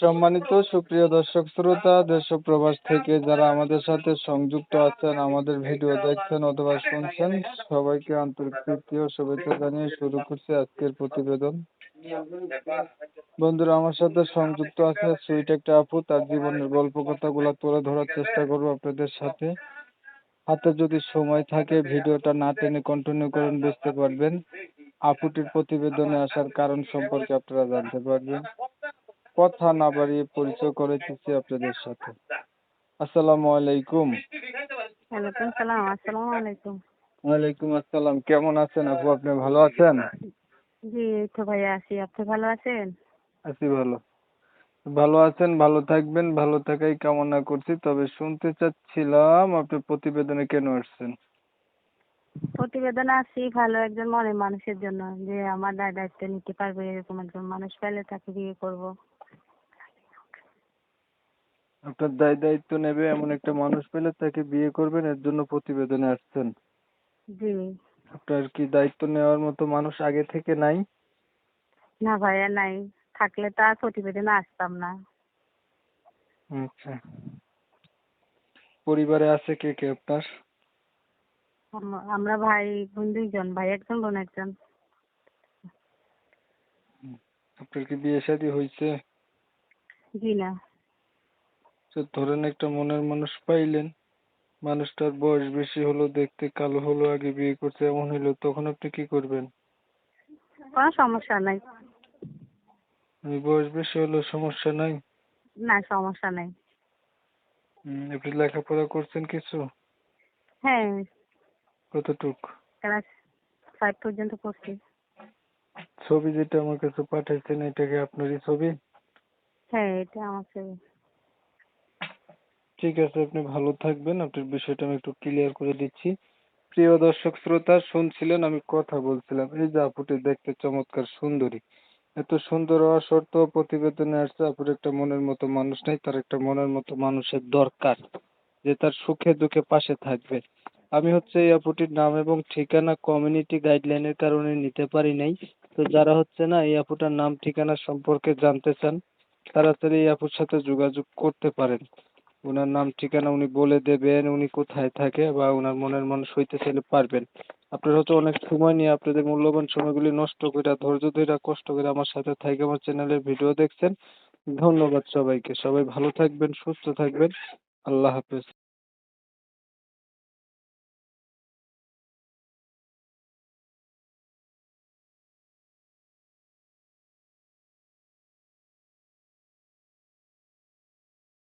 সম্মানিত সুপ্রিয় দর্শক শ্রোতা দেশ প্রবাস থেকে যারা আমাদের সাথে সংযুক্ত আছেন, আমাদের ভিডিও দেখছেন অথবা শুনছেন, সবাইকে আন্তরিক শুভেচ্ছা জানিয়ে শুরু করছি আজকের প্রতিবেদন। বন্ধুরা, আমার সাথে সংযুক্ত আছে সুইট একটা আপু, তার জীবনের গল্প কথাগুলো তুলে ধরার চেষ্টা করব আপনাদের সাথে। হাতে যদি সময় থাকে, ভিডিওটা না টেনে কন্টিনিউ করেন, বুঝতে পারবেন। আপুটির প্রতিবেদনে আসার কারণ সম্পর্কে আপনারা জানতে পারবেন। কথা না বাড়িয়ে পরিচয় করে দিচ্ছি আপনাদের সাথে। আসসালামু আলাইকুম। ওয়ালাইকুম সালাম আসসালামু আলাইকুম। ওয়ালাইকুম আসসালাম কেমন আছেন আপু? আপনি ভালো আছেন? জি তো ভাইয়া আছি। আপনি ভালো আছেন? আছি ভালো। ভালো আছেন ভালো থাকবেন ভালো থাকাই কামনা করছি। তবে শুনতে চাচ্ছিলাম আপনি প্রতিবেদনে কেন আসছেন? প্রতিবেদন আছি ভালো একজন মনের মানুষের জন্য। যে আমার দায় দায়িত্ব নিতে পারবে এরকম একজন মানুষ পেলে তাকে বিয়ে করব। আপনার দায় দায়িত্ব নেবে এমন একটা মানুষ পেলে তাকে বিয়ে করবেন এর জন্য প্রতিবেদনে আসছেন। জি। আপনার কি দায়িত্ব নেওয়ার মতো মানুষ আগে থেকে নাই? না ভাইয়া নাই। থাকলে তো আর প্রতিবেদনে আসতাম না। আচ্ছা। পরিবারে আছে কে কে আপনার? আম- আমরা ভাই বোন দুইজন ভাই একজন বোন একজন। আপনার কি বিয়ে শাদী হয়েছে জি না। তো ধরেন একটা মনের মানুষ পাইলেন মানুষটার বয়স বেশি হলো দেখতে কালো হলো আগে বিয়ে করতে এমন হলো তখন আপনি কি করবেন? কোনো সমস্যা নাই। বয়স বেশি হলো সমস্যা নাই? না সমস্যা নাই। আপনি লেখাপড়া করছেন কিছু? হ্যাঁ। কতটুক? ক্লাস ফাইভ পর্যন্ত পড়ছি। ছবি যেটা আমার কাছে পাঠাইছেন এটা কি আপনারই ছবি? হ্যাঁ এটা আমার ছবি। ঠিক আছে, আপনি ভালো থাকবেন। আপনার বিষয়টা আমি একটু ক্লিয়ার করে দিচ্ছি। প্রিয় দর্শক, শ্রোতা, শুনছিলেন আমি কথা বলছিলাম। এই যে আপুটি দেখতে চমৎকার সুন্দরী। এত সুন্দর হওয়া সত্ত্বেও প্রতিবেদনে আসছে, আপুর একটা মনের মতো মানুষ নেই, তার একটা মনের মতো মানুষের দরকার, যে তার সুখে দুঃখে পাশে থাকবে। আমি হচ্ছে এই আপুটির নাম এবং ঠিকানা কমিউনিটি গাইডলাইনের কারণে নিতে পারি নাই। তো যারা হচ্ছে না এই আপুটার নাম ঠিকানা সম্পর্কে জানতে চান, তারা তাড়াতাড়ি এই আপুর সাথে যোগাযোগ করতে পারেন। ওনার নাম, ঠিকানা উনি বলে দেবেন, উনি কোথায় থাকে বা ওনার মনের মানুষ হইতে চাইলে পারবেন। আপনারা হয়তো অনেক সময় নিয়ে আপনাদের মূল্যবান সময়গুলি নষ্ট করে ধৈর্য ধরে কষ্ট করে আমার সাথে থাকে আমার চ্যানেলের ভিডিও দেখছেন। ধন্যবাদ সবাইকে। সবাই ভালো থাকবেন, সুস্থ থাকবেন। আল্লাহ হাফেজ।